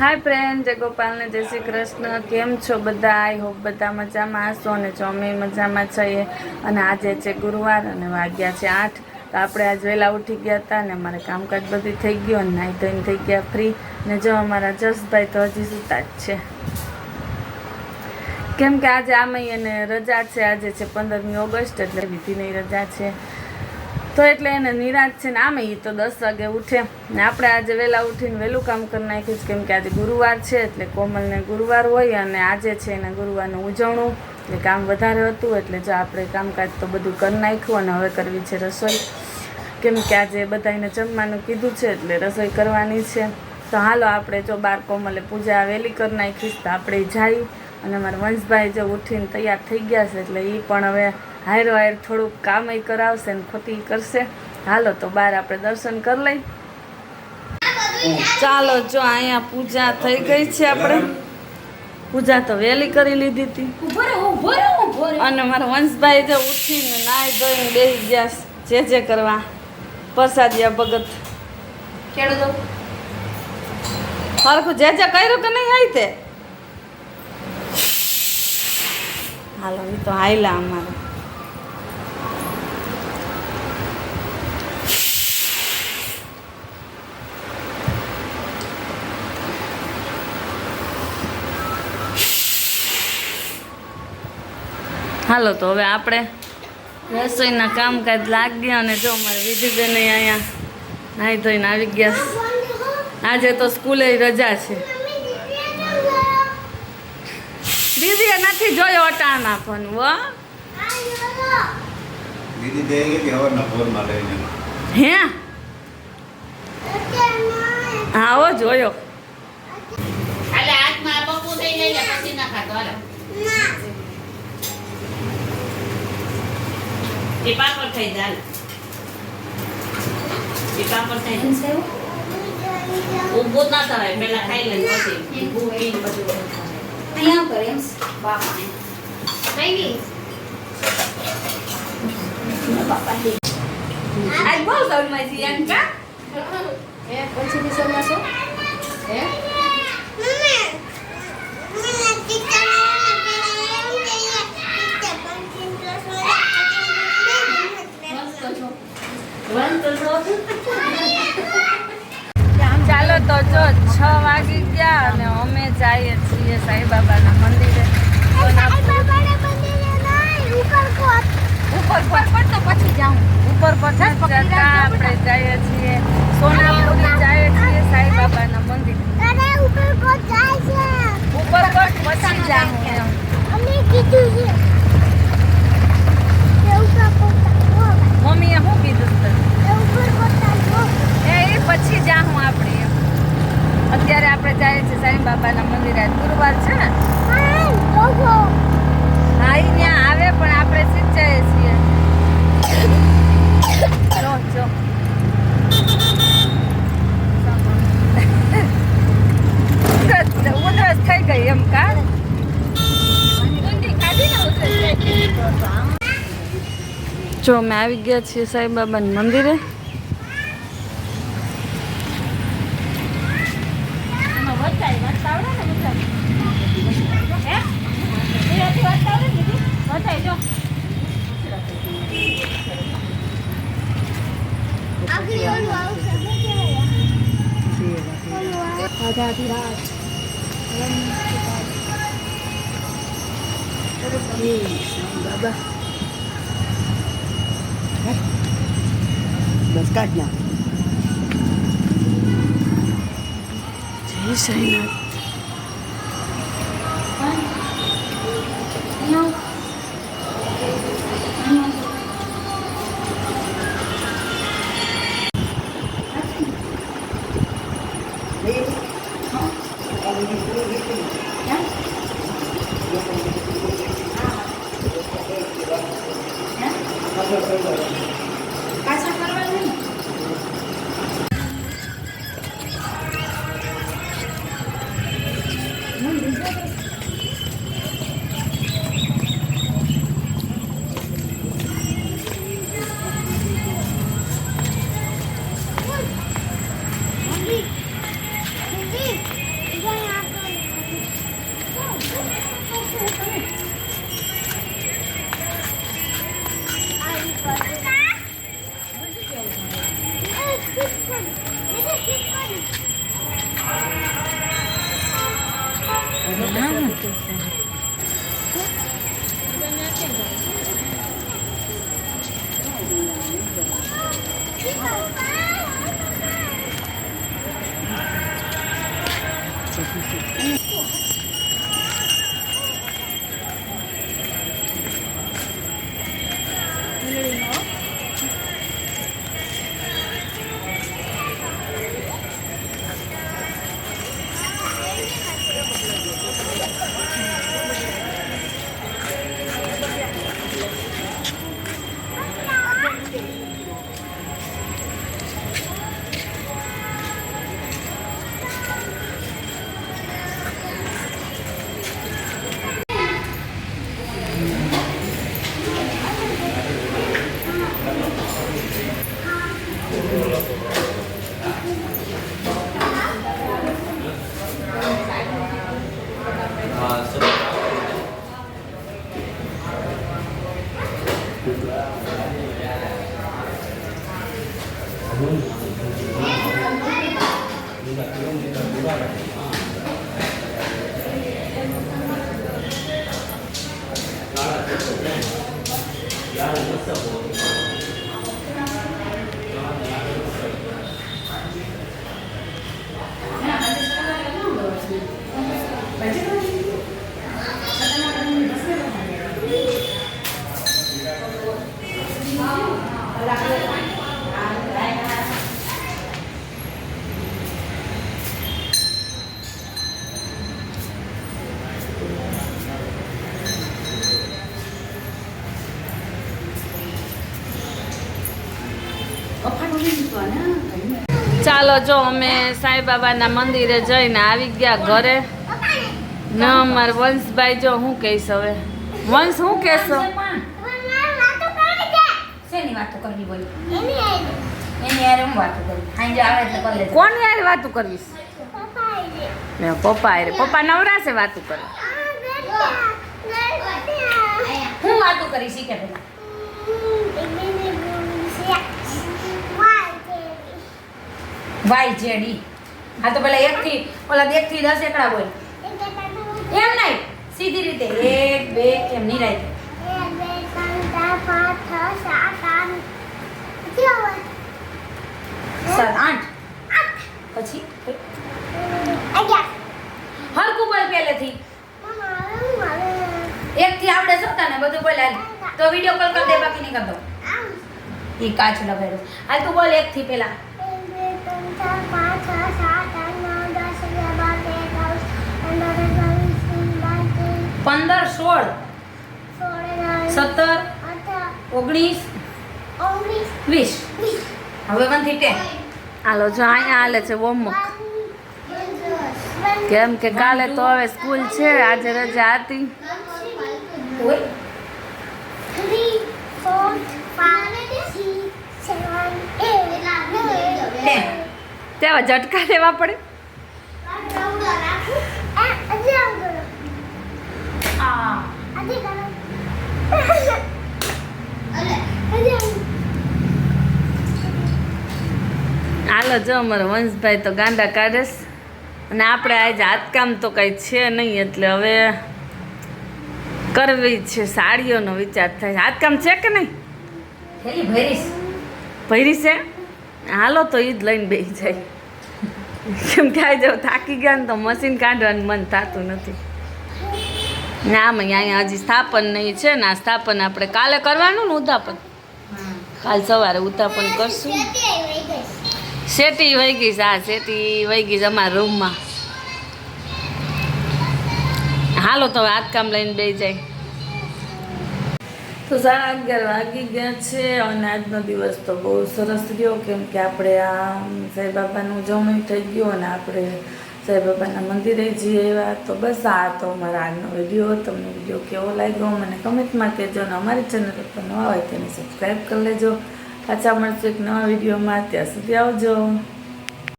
હાય friend જય ગોપાલને જય શ્રી કૃષ્ણ. કેમ છો બધા? આઈ હોપ બધા મજામાં હશો અને જો અમે મજામાં છીએ અને આજે છે ગુરુવાર અને વાગ્યા છે આઠ. તો આપણે આજ વહેલા ઉઠી ગયા હતા અને અમારે કામકાજ બધું થઈ ગયું અને નાહી ધોઈને થઈ ગયા ફ્રી ને જો અમારા જસભાઈ તો હજી સુતા જ છે. કેમ કે આજે આમાં એને રજા છે. આજે છે પંદરમી ઓગસ્ટ એટલે વિધિની રજા છે. તો એટલે એને નિરાશ છે ને આમે એ તો દસ વાગે ઉઠે. ને આપણે આજે વહેલા ઉઠીને વહેલું કામ કરી નાખ્યું કેમ કે આજે ગુરુવાર છે, એટલે કોમલને ગુરુવાર હોય અને આજે છે એને ગુરુવારનું ઉજવણું. એટલે કામ વધારે હતું, એટલે જો આપણે કામકાજ તો બધું કરી નાખ્યું અને હવે કરવી છે રસોઈ. કેમ કે આજે બધાને જમવાનું કીધું છે, એટલે રસોઈ કરવાની છે. તો હાલો આપણે જો બાર કોમલે પૂજા વહેલી કરી નાખીશ, તો આપણે જઈ અને અમારા વંશભાઈ જો ઉઠીને તૈયાર થઈ ગયા છે, એટલે એ પણ હવે હાયરો હાયર થોડુંક કામ કરાવશે ને ખોટી કરશે. હાલો તો બાર આપણે દર્શન કરી લઈ. ચાલો જો અહીંયા પૂજા થઈ ગઈ છે આપણે. પૂજા તો વહેલી કરી લીધી હતી. અને મારા વંશભાઈ જે ઉઠીને નાહી ધોઈને બેસી ગયા જે જે કરવા. પ્રસાદિયા ભગત. ખેડૂતો હરખું જે જે કર્યું કે નહીં આવી તે? હાલો એ તો હાયલા અમારે. હાલો તો હવે આપણે રસોઈના કામકાજ લાગી અને જો અમારે વિધિબેન અહીંયા નાહી ધોઈને આવી ગયા. આજે તો સ્કૂલે રજા છે. દીદીએ નથી જોયો અટાણા આપવાનું હે. હા? હો જોયો. હાલે હાથમાં પપ્પુ થઈ લઈ પછી ના ખાતો હાલો. એ પાપડ થઈ જાય એ પાપડ થઈ જાય ઊભું ના થવાય પેલા ખાઈ લે પછી. ઊભું પીને બધું અહીંયા કરે એમ બાપા આજ બહુ સૌરમાં છે એમ કા? એ પછી દિવસોમાં છો હે ચાલો તો જો છ વાગી ગયા અને અમે જઈએ છીએ સાંઈબાબાના મંદિરે ઉપર પર તો પછી જાઉં ઉપર પર જતા આપણે જઈએ છીએ સોનાપુરી જઈએ છીએ સાંઈબાબાના મંદિર ઉપર પર પછી જાઉં એમ મમ્મીએ શું કીધું તને એ એ પછી જાઉં આપણે એમ અત્યારે આપણે જઈએ છીએ સાંઈબાબાના મંદિરે આજ ગુરુવાર છે ને હા ઈ ત્યાં આવે પણ આપણે સિંચાઈએ છીએ જો જો ઉધરસ ઉધરસ થઈ ગઈ એમ કા જો અમે આવી ગયા છીએ સાંઈબાબાના મંદિરે. બાબા બસ કાઢ ના જય સાંઈનાથ Mm-hmm. 然后你的效果 ચાલો જો અમે સાંઈબાબાના મંદિરે જઈને આવી ગયા ઘરે. ન અમાર વંશભાઈ જો હું કહીશ હવે? વંશ હું કહેશો? શેની વાતો કરવી બોલી? એની યાર વાતો કરું? સાંજે આવે એટલે કરી લેજો. કોણ યાર વાતું કરવીશ પપ્પા હારે. પપ્પા નવરાશે વાતું કરે. હું વાતો કરીશ વાય જેડી આ તો પેલા એક થી ઓલા એક થી દસ એકડા બોલ એમ નહીં સીધી રીતે એક બે એમ નહીં રાઈ સાત આઠ. પછી? હરકું બોલ પહેલેથી. એક થી આવડે તને બધું બોલે તો વીડિયો કોલ કરી દે બાકી નહીં કરતો. ઈ કાચ લગાડ્યો. હાલ તું બોલ એક થી પેલા પંદર સોળ. સત્તર. ઓગણીસ. વીસ. હવે વનથી ટેન. હાલો જો અહીંયા હાલે છે હોમવર્ક કેમ કે કાલે તો હવે સ્કૂલ છે આજે રજા હતી. ટેન તેવા ઝટકા લેવા પડે? હાલો જો અમારો વંશભાઈ તો ગાંડા કાઢેશ અને આપણે આજે હાથકામ તો કંઈ છે નહીં એટલે હવે કરવી છે સાડીઓનો વિચાર થાય છે. હાથકામ છે કે નહીં? ભરી છે? હાલો તો એ જ લઈને બેસી જાય. કેમ કે જો થાકી ગયા ને તો મશીન કાઢવાનું મન થતું નથી. ના આમ અહીંયા હજી સ્થાપન નહીં છે ને આ સ્થાપન આપણે કાલે કરવાનું ને ઉતાપન કાલ સવારે ઉતાપન કરશું. શેટી વહી ગઈ હા શેટી વહી ગઈ અમારા રૂમમાં. હાલો તો હાથ કામ લઈને બે જાય. તો સાડા અગિયાર વાગી ગયા છે અને આજનો દિવસ તો બહુ સરસ ગયો કેમ કે આપણે આ સાંઈબાબાનું ઉજવણી થઈ ગયું અને આપણે સાંઈબાબાના મંદિરે જઈએ એવા તો બસ આ તો અમારા આજનો વીડિયો, તમને વીડિયો કેવો લાગ્યો મને કમેન્ટમાં કહેજો અને અમારી ચેનલ પર નવા હોય તેને સબસ્ક્રાઈબ કરી લેજો. પાછા મળશે એક નવા વિડીયોમાં, ત્યાં સુધી આવજો.